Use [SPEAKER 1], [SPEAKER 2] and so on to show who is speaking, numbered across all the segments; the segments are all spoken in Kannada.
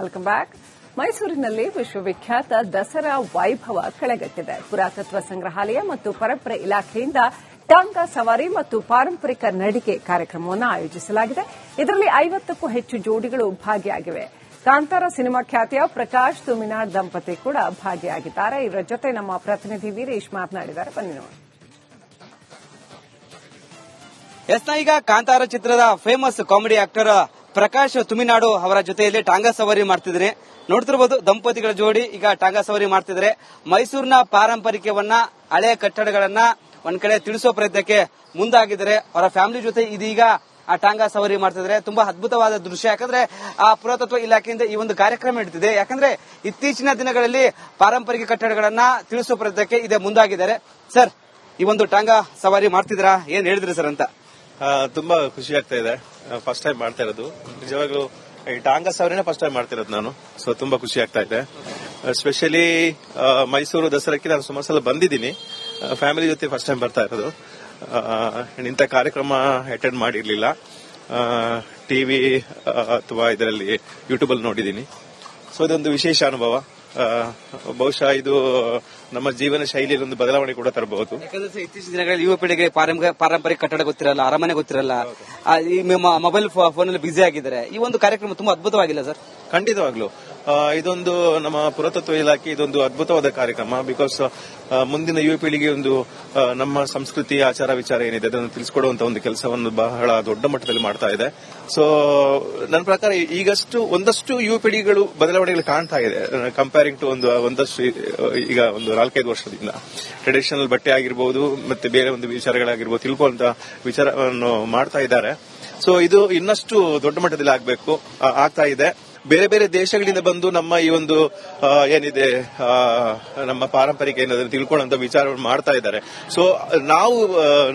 [SPEAKER 1] ವೆಲ್ಕಮ್ ಬ್ಯಾಕ್ ಮೈಸೂರಿನಲ್ಲಿ ವಿಶ್ವವಿಖ್ಯಾತ ದಸರಾ ವೈಭವ ಕಳೆಗಟ್ಟಿದೆ. ಪುರಾತತ್ವ ಸಂಗ್ರಹಾಲಯ ಮತ್ತು ಪರಂಪರೆ ಇಲಾಖೆಯಿಂದ ಟಾಂಗಾ ಸವಾರಿ ಮತ್ತು ಪಾರಂಪರಿಕ ನಡಿಗೆ ಕಾರ್ಯಕ್ರಮವನ್ನು ಆಯೋಜಿಸಲಾಗಿದೆ. ಇದರಲ್ಲಿ ಐವತ್ತಕ್ಕೂ ಹೆಚ್ಚು ಜೋಡಿಗಳು ಭಾಗಿಯಾಗಿವೆ. ಕಾಂತಾರ ಸಿನಿಮಾ ಖ್ಯಾತಿಯ ಪ್ರಕಾಶ್ ತುಮಿನಾಡ್ ದಂಪತಿ ಕೂಡ ಭಾಗಿಯಾಗಿದ್ದಾರೆ. ಇವರ ಜೊತೆ ನಮ್ಮ ಪ್ರತಿನಿಧಿ ವೀರೇಶ್ ಮಾತನಾಡಿದ್ದಾರೆ. ಬನ್ನಿ ನೋಡಿ
[SPEAKER 2] ಈಗ ಕಾಂತಾರ ಚಿತ್ರದ famous comedy actor Prakash Thuminad ಅವರ ಜೊತೆಯಲ್ಲಿ ಟಾಂಗಾ ಸವಾರಿ ಮಾಡ್ತಿದ್ರೆ ನೋಡ್ತಿರ್ಬೋದು ದಂಪತಿಗಳ ಜೋಡಿ ಈಗ ಟಾಂಗಾ ಸವಾರಿ ಮಾಡ್ತಿದ್ರೆ ಮೈಸೂರಿನ ಪಾರಂಪರಿಕವನ್ನ ಹಳೆಯ ಕಟ್ಟಡಗಳನ್ನ ಒಂದ್ ಕಡೆ ತಿಳಿಸೋ ಪ್ರಯತ್ನಕ್ಕೆ ಮುಂದಾಗಿದ್ದಾರೆ. ಅವರ ಫ್ಯಾಮಿಲಿ ಜೊತೆ ಇದೀಗ ಆ ಟಾಂಗಾ ಸವಾರಿ ಮಾಡ್ತಿದ್ರೆ ತುಂಬಾ ಅದ್ಭುತವಾದ ದೃಶ್ಯ. ಯಾಕಂದ್ರೆ ಆ ಪುರಾತತ್ವ ಇಲಾಖೆಯಿಂದ ಈ ಒಂದು ಕಾರ್ಯಕ್ರಮ ಇಡ್ತಿದೆ ಯಾಕಂದ್ರೆ ಇತ್ತೀಚಿನ ದಿನಗಳಲ್ಲಿ ಪಾರಂಪರಿಕ ಕಟ್ಟಡಗಳನ್ನ ತಿಳಿಸೋ ಪ್ರಯತ್ನಕ್ಕೆ ಇದೆ ಮುಂದಾಗಿದ್ದಾರೆ. ಸರ್, ಈ ಒಂದು ಟಾಂಗಾ ಸವಾರಿ ಮಾಡ್ತಿದ್ರಾ ಏನ್ ಹೇಳಿದ್ರಿ ಸರ್ ಅಂತ?
[SPEAKER 3] ತುಂಬಾ ಖುಷಿ ಆಗ್ತಾ ಇದೆ. ಫಸ್ಟ್ ಟೈಮ್ ಮಾಡ್ತಾ ಇರೋದು. ನಿಜವಾಗ್ಲೂ ಈ ಟಾಂಗಾ ಸಾವಿರನೇ ಫಸ್ಟ್ ಟೈಮ್ ಮಾಡ್ತಿರೋದು ನಾನು. ಸೊ ತುಂಬಾ ಖುಷಿ ಆಗ್ತಾ ಇದೆ. ಸ್ಪೆಷಲಿ ಮೈಸೂರು ದಸರಾಕ್ಕೆ ನಾನು ಸುಮಾರು ಸಲ ಬಂದಿದ್ದೀನಿ. ಫ್ಯಾಮಿಲಿ ಜೊತೆ ಫಸ್ಟ್ ಟೈಮ್ ಬರ್ತಾ ಇರೋದು. ಇಂಥ ಕಾರ್ಯಕ್ರಮ ಅಟೆಂಡ್ ಮಾಡಿರಲಿಲ್ಲ. ಟಿವಿ ಅಥವಾ ಇದರಲ್ಲಿ ಯೂಟ್ಯೂಬ್ ಅಲ್ಲಿ ನೋಡಿದ್ದೀನಿ. ಸೊ ಇದೊಂದು ವಿಶೇಷ ಅನುಭವ. ಬಹುಶಃ ಇದು ನಮ್ಮ ಜೀವನ ಶೈಲಿಯಲ್ಲಿ ಒಂದು ಬದಲಾವಣೆ ಕೂಡ ತರಬಹುದು.
[SPEAKER 2] ಯಾಕಂದ್ರೆ ಇತ್ತೀಚಿನ ದಿನಗಳಲ್ಲಿ ಯುವ ಪೀಳಿಗೆ ಪಾರಂಪ- ಪಾರಂಪರಿಕ ಕಟ್ಟಡ ಗೊತ್ತಿರಲ್ಲ ಅರಮನೆ ಗೊತ್ತಿರಲ್ಲ. ಈ ಮೊಬೈಲ್ ಫೋನ್ ಅಲ್ಲಿ ಬ್ಯುಸಿ ಆಗಿದ್ದಾರೆ. ಈ ಒಂದು ಕಾರ್ಯಕ್ರಮ ತುಂಬಾ ಅದ್ಭುತವಾಗಿಲ್ಲ ಸರ್?
[SPEAKER 3] ಖಂಡಿತವಾಗ್ಲು. ಇದೊಂದು ನಮ್ಮ ಪುರಾತತ್ವ ಇಲಾಖೆ ಇದೊಂದು ಅದ್ಭುತವಾದ ಕಾರ್ಯಕ್ರಮ ಬಿಕಾಸ್ ಮುಂದಿನ ಯುವ ಪೀಳಿಗೆ ಒಂದು ನಮ್ಮ ಸಂಸ್ಕೃತಿ ಆಚಾರ ವಿಚಾರ ಏನಿದೆ ಅದನ್ನು ತಿಳಿಸ್ಕೊಡುವಂತ ಒಂದು ಕೆಲಸವನ್ನು ಬಹಳ ದೊಡ್ಡ ಮಟ್ಟದಲ್ಲಿ ಮಾಡ್ತಾ ಇದೆ. ಸೊ ನನ್ನ ಪ್ರಕಾರ ಈಗಷ್ಟು ಒಂದಷ್ಟು ಯುವ ಪೀಳಿಗೆಗಳು ಬದಲಾವಣೆಗಳು ಕಾಣ್ತಾ ಇದೆ. ಕಂಪೇರಿಂಗ್ ಟು ಒಂದು ಒಂದಷ್ಟು ಈಗ ಒಂದು ನಾಲ್ಕೈದು ವರ್ಷದಿಂದ. ಟ್ರೆಡಿಷನಲ್ ಬಟ್ಟೆ ಆಗಿರ್ಬೋದು, ಮತ್ತೆ ಬೇರೆ ಒಂದು ವಿಚಾರಗಳಾಗಿರ್ಬೋದು ತಿಳ್ಕೊಳ್ಳುವಂತ ವಿಚಾರವನ್ನು ಮಾಡ್ತಾ ಇದ್ದಾರೆ. ಸೊ ಇದು ಇನ್ನಷ್ಟು ದೊಡ್ಡ ಮಟ್ಟದಲ್ಲಿ ಆಗಬೇಕು ಆಗ್ತಾ ಇದೆ. ಬೇರೆ ಬೇರೆ ದೇಶಗಳಿಂದ ಬಂದು ನಮ್ಮ ಈ ಒಂದು ಏನಿದೆ ನಮ್ಮ ಪಾರಂಪರಿಕ ಏನಾದ್ರು ತಿಳ್ಕೊಳ್ಳುವಂತ ವಿಚಾರವನ್ನು ಮಾಡ್ತಾ ಇದ್ದಾರೆ. ಸೊ ನಾವು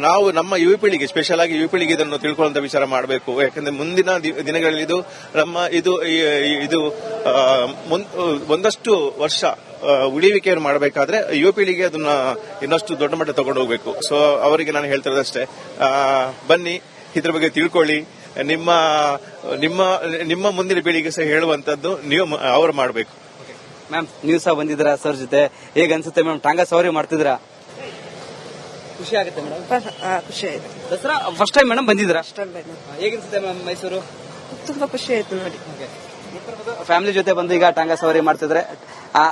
[SPEAKER 3] ನಾವು ನಮ್ಮ ಯುವ ಪೀಳಿಗೆ ಸ್ಪೆಷಲ್ ಆಗಿ ಯುವ ಪೀಳಿಗೆ ಇದನ್ನು ತಿಳ್ಕೊಳ್ಳುವಂತ ವಿಚಾರ ಮಾಡಬೇಕು. ಯಾಕಂದ್ರೆ ಮುಂದಿನ ದಿನಗಳಲ್ಲಿ ಇದು ನಮ್ಮ, ಇದು ಇದು ಒಂದಷ್ಟು ವರ್ಷ ಉಳಿವಿಕೆಯನ್ನು ಮಾಡಬೇಕಾದ್ರೆ ಯುವ ಪೀಳಿಗೆ ಅದನ್ನ ಇನ್ನಷ್ಟು ದೊಡ್ಡ ಮಟ್ಟ ತಗೊಂಡು ಹೋಗಬೇಕು. ಸೊ ಅವರಿಗೆ ನಾನು ಹೇಳ್ತಿರೋದಷ್ಟೇ. ಆ, ಬನ್ನಿ ಇದ್ರ ಬಗ್ಗೆ ತಿಳ್ಕೊಳ್ಳಿ. ನಿಮ್ಮ ನಿಮ್ಮ ನಿಮ್ಮ ಮುಂದಿನ ಪೀಳಿಗೆ ಸಹ ಹೇಳುವಂತದ್ದು ನೀವು ಅವರು ಮಾಡಬೇಕು.
[SPEAKER 2] ಮ್ಯಾಮ್ ನೀವು ಸಹ ಬಂದಿದ್ರ ಸರ್ ಜೊತೆ? ಹೇಗ್ ಅನ್ಸುತ್ತೆ ಮ್ಯಾಮ್ ಟಾಂಗಾ ಸವಾರಿ ಮಾಡ್ತಿದ್ದೀರಾ? ಖುಷಿ ಆಗುತ್ತೆ ಮೇಡಮ್
[SPEAKER 4] ಖುಷಿ ಆಯ್ತು.
[SPEAKER 2] ದಸರಾ ಫಸ್ಟ್ ಟೈಮ್ ಮೇಡಮ್
[SPEAKER 4] ಬೇಡ.
[SPEAKER 2] ಹೇಗನ್ಸುತ್ತೆ ಮ್ಯಾಮ್ ಮೈಸೂರು?
[SPEAKER 4] ತುಂಬಾ ಖುಷಿ ಆಯ್ತು ನೋಡಿ.
[SPEAKER 2] ಫ್ಯಾಮಿಲಿ ಜೊತೆ ಬಂದು ಈಗ ಟಾಂಗಾ ಸವಾರಿ ಮಾಡ್ತಿದ್ರೆ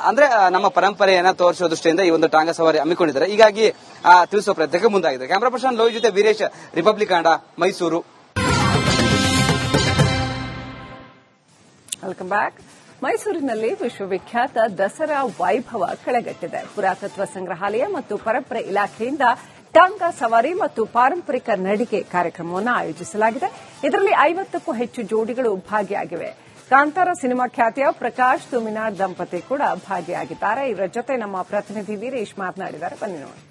[SPEAKER 2] ಅಂದ್ರೆ ನಮ್ಮ ಪರಂಪರೆಯನ್ನ ತೋರಿಸುವ ದೃಷ್ಟಿಯಿಂದ ಈ ಒಂದು ಟಾಂಗಾ ಸವಾರಿ ಹಮ್ಮಿಕೊಂಡಿದ್ದಾರೆ. ಹೀಗಾಗಿ ತಿಳಿಸುವ ತಿಳಿಸೋ ಪ್ರಯತ್ನಕ್ಕೆ ಮುಂದಾಗಿದೆ. ಕ್ಯಾಮರಾ ಪರ್ಸನ್ ಲೋಯ್ ಜೊತೆ Veeresh Republic and Mysuru.
[SPEAKER 1] Welcome back ಮೈಸೂರಿನಲ್ಲಿ ವಿಶ್ವವಿಖ್ಯಾತ ದಸರಾ ವೈಭವ ಕಳೆಗಟ್ಟಿದೆ. ಪುರಾತತ್ವ ಸಂಗ್ರಹಾಲಯ ಮತ್ತು ಪರಂಪರೆ ಇಲಾಖೆಯಿಂದ ಟಾಂಗಾ ಸವಾರಿ ಮತ್ತು ಪಾರಂಪರಿಕ ನಡಿಗೆ ಕಾರ್ಯಕ್ರಮವನ್ನು ಆಯೋಜಿಸಲಾಗಿದೆ. ಇದರಲ್ಲಿ ಐವತ್ತಕ್ಕೂ ಹೆಚ್ಚು ಜೋಡಿಗಳು ಭಾಗಿಯಾಗಿವೆ. ಕಾಂತಾರ ಸಿನಿಮಾ ಖ್ಯಾತಿಯ ಪ್ರಕಾಶ್ ತುಮಿನಾರ್ ದಂಪತಿ ಕೂಡ ಭಾಗಿಯಾಗಿದ್ದಾರೆ. ಇವರ ಜೊತೆ ನಮ್ಮ ಪ್ರತಿನಿಧಿ ವೀರೇಶ್ ಮಾತನಾಡಿದ್ದಾರೆ. ಬನ್ನಿ ನೋಡಿ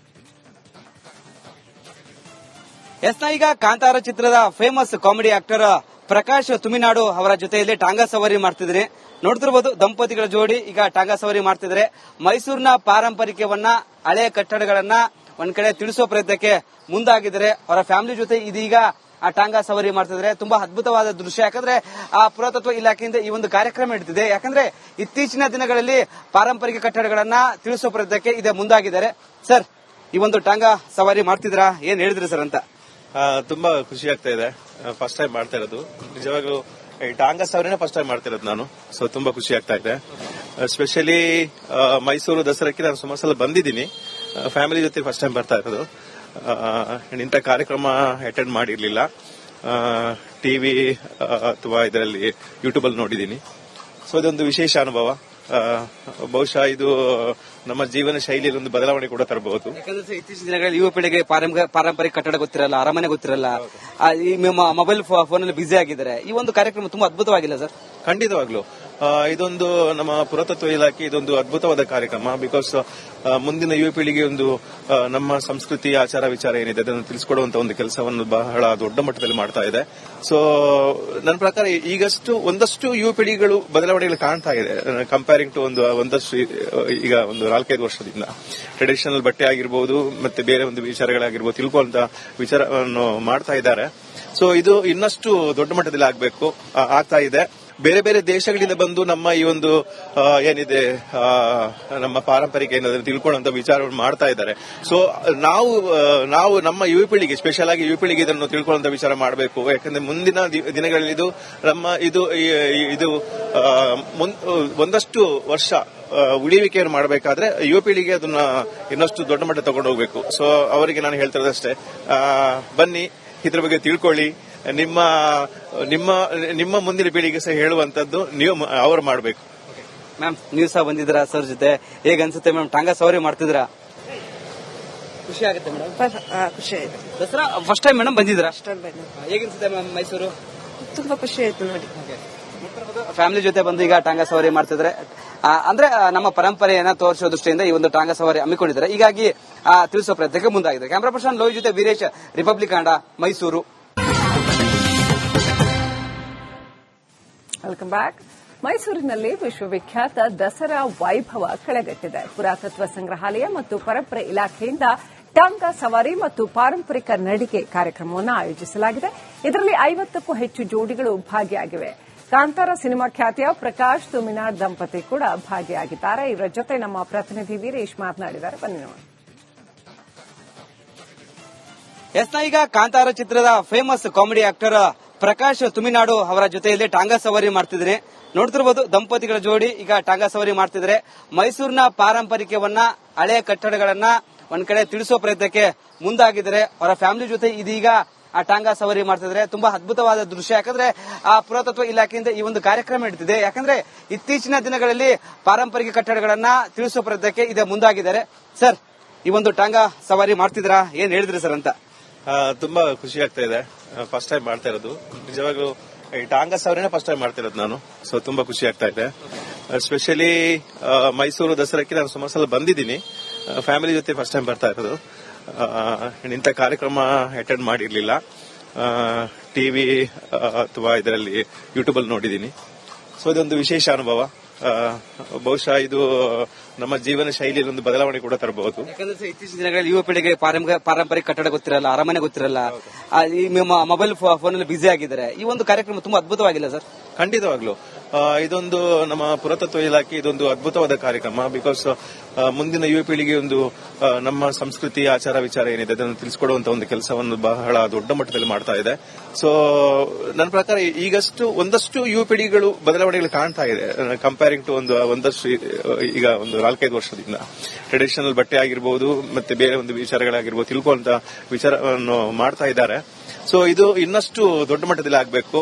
[SPEAKER 2] ಎಸ್ ಈಗ ಕಾಂತಾರ ಚಿತ್ರದ famous comedy actor Prakash Thuminad ಅವರ ಜೊತೆಯಲ್ಲಿ ಟಾಂಗಾ ಸವಾರಿ ಮಾಡ್ತಿದ್ರೆ ನೋಡ್ತಿರ್ಬೋದು ದಂಪತಿಗಳ ಜೋಡಿ ಈಗ ಟಾಂಗಾ ಸವಾರಿ ಮಾಡ್ತಿದ್ರೆ ಮೈಸೂರಿನ ಪಾರಂಪರಿಕವನ್ನ ಹಳೆಯ ಕಟ್ಟಡಗಳನ್ನ ಒಂದ್ ಕಡೆ ತಿಳಿಸೋ ಪ್ರಯತ್ನಕ್ಕೆ ಮುಂದಾಗಿದ್ದಾರೆ. ಅವರ ಫ್ಯಾಮಿಲಿ ಜೊತೆ ಇದೀಗ ಟಾಂಗಾ ಸವಾರಿ ಮಾಡ್ತಿದ್ರೆ ತುಂಬಾ ಅದ್ಭುತವಾದ ದೃಶ್ಯ. ಯಾಕಂದ್ರೆ ಆ ಪುರಾತತ್ವ ಇಲಾಖೆಯಿಂದ ಈ ಒಂದು ಕಾರ್ಯಕ್ರಮ ಇಡ್ತಿದೆ ಯಾಕಂದ್ರೆ ಇತ್ತೀಚಿನ ದಿನಗಳಲ್ಲಿ ಪಾರಂಪರಿಕ ಕಟ್ಟಡಗಳನ್ನ ತಿಳಿಸೋ ಪ್ರಯತ್ನಕ್ಕೆ ಇದೆ ಮುಂದಾಗಿದ್ದಾರೆ. ಸರ್ ಈ ಒಂದು ಟಾಂಗಾ ಸವಾರಿ ಮಾಡ್ತಿದ್ರಾ? ಏನ್ ಹೇಳಿದ್ರಿ ಸರ್ ಅಂತ?
[SPEAKER 3] ಆ, ತುಂಬಾ ಖುಷಿ ಆಗ್ತಾ ಇದೆ. ಫಸ್ಟ್ ಟೈಮ್ ಮಾಡ್ತಾ ಇರೋದು. ನಿಜವಾಗ್ಲೂ ಈ ಟಾಂಗಾ ಸವಾರಿನ ಫಸ್ಟ್ ಟೈಮ್ ಮಾಡ್ತಿರೋದು ನಾನು. ಸೊ ತುಂಬಾ ಖುಷಿ ಆಗ್ತಾ ಇದೆ. ಸ್ಪೆಷಲಿ ಮೈಸೂರು ದಸರಾಕ್ಕೆ ನಾನು ಸುಮಾರು ಸಲ ಬಂದಿದ್ದೀನಿ. ಫ್ಯಾಮಿಲಿ ಜೊತೆ ಫಸ್ಟ್ ಟೈಮ್ ಬರ್ತಾ ಇರೋದು. ಆ, ಇಂಥ ಕಾರ್ಯಕ್ರಮ ಅಟೆಂಡ್ ಮಾಡಿರ್ಲಿಲ್ಲ. ಟಿವಿ ಅಥವಾ ಇದರಲ್ಲಿ ಯೂಟ್ಯೂಬ್ ಅಲ್ಲಿ ನೋಡಿದ್ದೀನಿ. ಸೊ ಇದೊಂದು ವಿಶೇಷ ಅನುಭವ. ಬಹುಶಃ ಇದು ನಮ್ಮ ಜೀವನ ಶೈಲಿಯಲ್ಲಿ ಒಂದು ಬದಲಾವಣೆ ಕೂಡ ತರಬಹುದು.
[SPEAKER 2] ಯಾಕಂದ್ರೆ ಇತ್ತೀಚಿನ ದಿನಗಳಲ್ಲಿ ಯುವ ಪೀಳಿಗೆ ಪಾರಂಪ- ಪಾರಂಪರಿಕ ಕಟ್ಟಡ ಗೊತ್ತಿರಲ್ಲ ಅರಮನೆ ಗೊತ್ತಿರಲ್ಲ. ಈ ಮೊಬೈಲ್ ಫೋನ್ ಅಲ್ಲಿ ಬ್ಯುಸಿ ಆಗಿದ್ದಾರೆ. ಈ ಒಂದು ಕಾರ್ಯಕ್ರಮ ತುಂಬಾ ಅದ್ಭುತವಾಗಿಲ್ಲ ಸರ್?
[SPEAKER 3] ಖಂಡಿತವಾಗ್ಲು. ಇದೊಂದು ನಮ್ಮ ಪುರಾತತ್ವ ಇಲಾಖೆ ಇದೊಂದು ಅದ್ಭುತವಾದ ಕಾರ್ಯಕ್ರಮ ಬಿಕಾಸ್ ಮುಂದಿನ ಯುವ ಪೀಳಿಗೆ ಒಂದು ನಮ್ಮ ಸಂಸ್ಕೃತಿ, ಆಚಾರ, ವಿಚಾರ ಏನಿದೆ ಅದನ್ನು ತಿಳಿಸ್ಕೊಡುವಂತ ಒಂದು ಕೆಲಸವನ್ನು ಬಹಳ ದೊಡ್ಡ ಮಟ್ಟದಲ್ಲಿ ಮಾಡ್ತಾ ಇದೆ. ಸೊ ನನ್ನ ಪ್ರಕಾರ ಈಗಷ್ಟು ಒಂದಷ್ಟು ಯುವ ಪೀಳಿಗೆಗಳು ಬದಲಾವಣೆಗಳು ಕಾಣ್ತಾ ಇದೆ. ಕಂಪೇರಿಂಗ್ ಟು ಒಂದು, ಒಂದಷ್ಟು, ಈಗ ಒಂದು ನಾಲ್ಕೈದು ವರ್ಷದಿಂದ. ಟ್ರೆಡಿಷನಲ್ ಬಟ್ಟೆ ಆಗಿರ್ಬೋದು, ಮತ್ತೆ ಬೇರೆ ಒಂದು ವಿಚಾರಗಳಾಗಿರ್ಬೋದು ತಿಳ್ಕೊಂತ ವಿಚಾರವನ್ನು ಮಾಡ್ತಾ ಇದ್ದಾರೆ. ಸೊ ಇದು ಇನ್ನಷ್ಟು ದೊಡ್ಡ ಮಟ್ಟದಲ್ಲಿ ಆಗಬೇಕು ಆಗ್ತಾ ಇದೆ. ಬೇರೆ ಬೇರೆ ದೇಶಗಳಿಂದ ಬಂದು ನಮ್ಮ ಈ ಒಂದು ಏನಿದೆ ನಮ್ಮ ಪಾರಂಪರಿಕ ಏನಾದ್ರು ತಿಳ್ಕೊಳ್ಳುವಂತ ವಿಚಾರವನ್ನು ಮಾಡ್ತಾ ಇದ್ದಾರೆ. ಸೊ ನಾವು ನಾವು ನಮ್ಮ ಯುವ ಪೀಳಿಗೆ ಸ್ಪೆಷಲ್ ಆಗಿ ಯುವ ಪೀಳಿಗೆ ಇದನ್ನು ತಿಳ್ಕೊಳ್ಳುವಂತ ವಿಚಾರ ಮಾಡಬೇಕು. ಯಾಕಂದ್ರೆ ಮುಂದಿನ ದಿನಗಳಲ್ಲಿ ಇದು ನಮ್ಮ, ಇದು ಇದು ಒಂದಷ್ಟು ವರ್ಷ ಉಳಿವಿಕೆಯನ್ನು ಮಾಡಬೇಕಾದ್ರೆ ಯುವ ಪೀಳಿಗೆ ಅದನ್ನ ಇನ್ನಷ್ಟು ದೊಡ್ಡ ಮಟ್ಟ ತಗೊಂಡು ಹೋಗ್ಬೇಕು. ಸೊ ಅವರಿಗೆ ನಾನು ಹೇಳ್ತಿರೋದಷ್ಟೇ ಬನ್ನಿ, ಇದ್ರ ಬಗ್ಗೆ ತಿಳ್ಕೊಳ್ಳಿ. ನಿಮ್ಮ ನಿಮ್ಮ ನಿಮ್ಮ ಮುಂದಿನ ಪೀಳಿಗೆ ಸಹ ಹೇಳುವಂತದ್ದು ನೀವು ಅವರು ಮಾಡಬೇಕು.
[SPEAKER 2] ಮ್ಯಾಮ್ ನೀವು ಸಹ ಬಂದಿದ್ರ ಸರ್ ಜೊತೆ? ಹೇಗೆ ಅನ್ಸುತ್ತೆ ಮ್ಯಾಮ್ ಟಾಂಗಾ ಸವಾರಿ ಮಾಡ್ತಿದ್ರಾ ಖುಷಿ ಆಗುತ್ತೆ ಮೇಡಮ್
[SPEAKER 4] ಖುಷಿ ಆಯ್ತು.
[SPEAKER 2] ದಸರಾ ಫಸ್ಟ್ ಟೈಮ್ ಮೇಡಮ್
[SPEAKER 4] ಬಂದಿದ್ರ ಹೇಗೆ
[SPEAKER 2] ಹೇಗನ್ಸುತ್ತೆ ಮ್ಯಾಮ್ ಮೈಸೂರು?
[SPEAKER 4] ತುಂಬಾ ಖುಷಿ ಆಯ್ತು ನೋಡಿ.
[SPEAKER 2] ಫ್ಯಾಮಿಲಿ ಜೊತೆ ಬಂದು ಈಗ ಟಾಂಗಾ ಸವಾರಿ ಮಾಡ್ತಿದ್ರೆ ಆ, ಅಂದ್ರೆ ನಮ್ಮ ಪರಂಪರೆಯನ್ನ ತೋರಿಸೋ ದೃಷ್ಟಿಯಿಂದ ಈ ಒಂದು ಟಾಂಗಾ ಸವಾರಿ ಹಮ್ಮಿಕೊಂಡಿದ್ದಾರೆ. ಹೀಗಾಗಿ ಆ, ತಿಳಿಸೋ ಪ್ರಯತ್ನಕ್ಕೆ ಮುಂದಾಗಿದೆ. ಕ್ಯಾಮರಾ ಪರ್ಸನ್ ಲೋಯ್ ಜೊತೆ ವೀರೇಶ್ ರಿಪಬ್ಲಿಕ್ ಕಾಂಡ ಮೈಸೂರು
[SPEAKER 1] ವೆಲ್ಕಮ್ ಬ್ಯಾಕ್ ಮೈಸೂರಿನಲ್ಲಿ ವಿಶ್ವವಿಖ್ಯಾತ ದಸರಾ ವೈಭವ ಕಳೆಗಟ್ಟಿದೆ. ಪುರಾತತ್ವ ಸಂಗ್ರಹಾಲಯ ಮತ್ತು ಪರಂಪರೆ ಇಲಾಖೆಯಿಂದ ಟಾಂಗಾ ಸವಾರಿ ಮತ್ತು ಪಾರಂಪರಿಕ ನಡಿಗೆ ಕಾರ್ಯಕ್ರಮವನ್ನು ಆಯೋಜಿಸಲಾಗಿದೆ. ಇದರಲ್ಲಿ ಐವತ್ತಕ್ಕೂ ಹೆಚ್ಚು ಜೋಡಿಗಳು ಭಾಗಿಯಾಗಿವೆ. ಕಾಂತಾರ ಸಿನಿಮಾ ಖ್ಯಾತಿಯ ಪ್ರಕಾಶ್ ತುಮಿನಾರ್ ದಂಪತಿ ಕೂಡ ಭಾಗಿಯಾಗಿದ್ದಾರೆ. ಇವರ ಜೊತೆ ನಮ್ಮ ಪ್ರತಿನಿಧಿ ವೀರೇಶ್ ಮಾತನಾಡಿದ್ದಾರೆ. ಬನ್ನಿ ನೋಡಿ
[SPEAKER 2] ಈಗ ಕಾಂತಾರ ಚಿತ್ರದ famous comedy actor Prakash Thuminad ಅವರ ಜೊತೆಯಲ್ಲಿ ಟಾಂಗಾ ಸವಾರಿ ಮಾಡ್ತಿದ್ರೆ ನೋಡ್ತಿರ್ಬೋದು ದಂಪತಿಗಳ ಜೋಡಿ ಈಗ ಟಾಂಗಾ ಸವಾರಿ ಮಾಡ್ತಿದ್ರೆ ಮೈಸೂರಿನ ಪಾರಂಪರಿಕವನ್ನ ಹಳೆಯ ಕಟ್ಟಡಗಳನ್ನ ಒಂದ್ ಕಡೆ ತಿಳಿಸೋ ಪ್ರಯತ್ನಕ್ಕೆ ಮುಂದಾಗಿದ್ದಾರೆ. ಅವರ ಫ್ಯಾಮಿಲಿ ಜೊತೆ ಇದೀಗ ಆ ಟಾಂಗಾ ಸವಾರಿ ಮಾಡ್ತಿದ್ರೆ ತುಂಬಾ ಅದ್ಭುತವಾದ ದೃಶ್ಯ. ಯಾಕಂದ್ರೆ ಆ ಪುರಾತತ್ವ ಇಲಾಖೆಯಿಂದ ಈ ಒಂದು ಕಾರ್ಯಕ್ರಮ ಇಡ್ತಿದೆ ಯಾಕಂದ್ರೆ ಇತ್ತೀಚಿನ ದಿನಗಳಲ್ಲಿ ಪಾರಂಪರಿಕ ಕಟ್ಟಡಗಳನ್ನ ತಿಳಿಸೋ ಪ್ರಯತ್ನಕ್ಕೆ ಇದೆ ಮುಂದಾಗಿದ್ದಾರೆ. ಸರ್, ಈ ಒಂದು ಟಾಂಗಾ ಸವಾರಿ ಮಾಡ್ತಿದ್ರಾ ಏನ್ ಹೇಳಿದ್ರಿ ಸರ್ ಅಂತ?
[SPEAKER 3] ತುಂಬಾ ಖುಷಿ ಆಗ್ತಾ ಇದೆ. ಫಸ್ಟ್ ಟೈಮ್ ಮಾಡ್ತಾ ಇರೋದು. ನಿಜವಾಗ್ಲೂ, ಈ ಟಾಂಗಸ್ ಅವರೇನೆ ಫಸ್ಟ್ ಟೈಮ್ ಮಾಡ್ತಾ ಇರೋದು ನಾನು. ಸೊ ತುಂಬಾ ಖುಷಿ ಆಗ್ತಾ ಇದೆ. ಸ್ಪೆಷಲಿ ಮೈಸೂರು ದಸರಾಕ್ಕೆ ನಾನು ಸುಮಾರು ಸಲ ಬಂದಿದ್ದೀನಿ. ಫ್ಯಾಮಿಲಿ ಜೊತೆ ಫಸ್ಟ್ ಟೈಮ್ ಬರ್ತಾ ಇರೋದು. ಇಂಥ ಕಾರ್ಯಕ್ರಮ ಅಟೆಂಡ್ ಮಾಡಿರ್ಲಿಲ್ಲ. ಟಿವಿ ಅಥವಾ ಇದರಲ್ಲಿ ಯೂಟ್ಯೂಬ್ ಅಲ್ಲಿ ನೋಡಿದ್ದೀನಿ. ಸೊ ಇದೊಂದು ವಿಶೇಷ ಅನುಭವ. ಬಹುಶಃ ಇದು ನಮ್ಮ ಜೀವನ ಶೈಲಿಯಲ್ಲಿ ಒಂದು ಬದಲಾವಣೆ ಕೂಡ ತರಬಹುದು.
[SPEAKER 2] ಯಾಕಂದ್ರೆ ಇತ್ತೀಚಿನ ದಿನಗಳಲ್ಲಿ ಯುವ ಪೀಳಿಗೆ ಪಾರಂಪ- ಪಾರಂಪರಿಕ ಕಟ್ಟಡ ಗೊತ್ತಿರಲ್ಲ, ಅರಮನೆ ಗೊತ್ತಿರಲ್ಲ. ಈ ಮೊಬೈಲ್ ಫೋನ್ ಅಲ್ಲಿ ಬ್ಯುಸಿ ಆಗಿದ್ದಾರೆ. ಈ ಒಂದು ಕಾರ್ಯಕ್ರಮ ತುಂಬಾ ಅದ್ಭುತವಾಗಿಲ್ಲ ಸರ್?
[SPEAKER 3] ಖಂಡಿತವಾಗ್ಲು. ಇದೊಂದು ನಮ್ಮ ಪುರಾತತ್ವ ಇಲಾಖೆ ಇದೊಂದು ಅದ್ಭುತವಾದ ಕಾರ್ಯಕ್ರಮ. ಬಿಕಾಸ್ ಮುಂದಿನ ಯುವ ಪೀಳಿಗೆ ಒಂದು ನಮ್ಮ ಸಂಸ್ಕೃತಿ, ಆಚಾರ, ವಿಚಾರ ಏನಿದೆ ಅದನ್ನು ತಿಳಿಸ್ಕೊಡುವಂತ ಒಂದು ಕೆಲಸವನ್ನು ಬಹಳ ದೊಡ್ಡ ಮಟ್ಟದಲ್ಲಿ ಮಾಡ್ತಾ ಇದೆ. ಸೊ ನನ್ನ ಪ್ರಕಾರ ಈಗಷ್ಟು ಒಂದಷ್ಟು ಯುವ ಪೀಳಿಗೆಗಳು ಬದಲಾವಣೆಗಳು ಕಾಣ್ತಾ ಇದೆ. ಕಂಪೇರಿಂಗ್ ಟು ಒಂದು ಒಂದಷ್ಟು ಈಗ ಒಂದು ನಾಲ್ಕೈದು ವರ್ಷದಿಂದ. ಟ್ರೆಡಿಷನಲ್ ಬಟ್ಟೆ ಆಗಿರ್ಬೋದು, ಮತ್ತೆ ಬೇರೆ ಒಂದು ವಿಚಾರಗಳಾಗಿರ್ಬೋದು ತಿಳ್ಕೊಂತ ವಿಚಾರವನ್ನು ಮಾಡ್ತಾ ಇದ್ದಾರೆ. ಸೊ ಇದು ಇನ್ನಷ್ಟು ದೊಡ್ಡ ಮಟ್ಟದಲ್ಲಿ ಆಗಬೇಕು.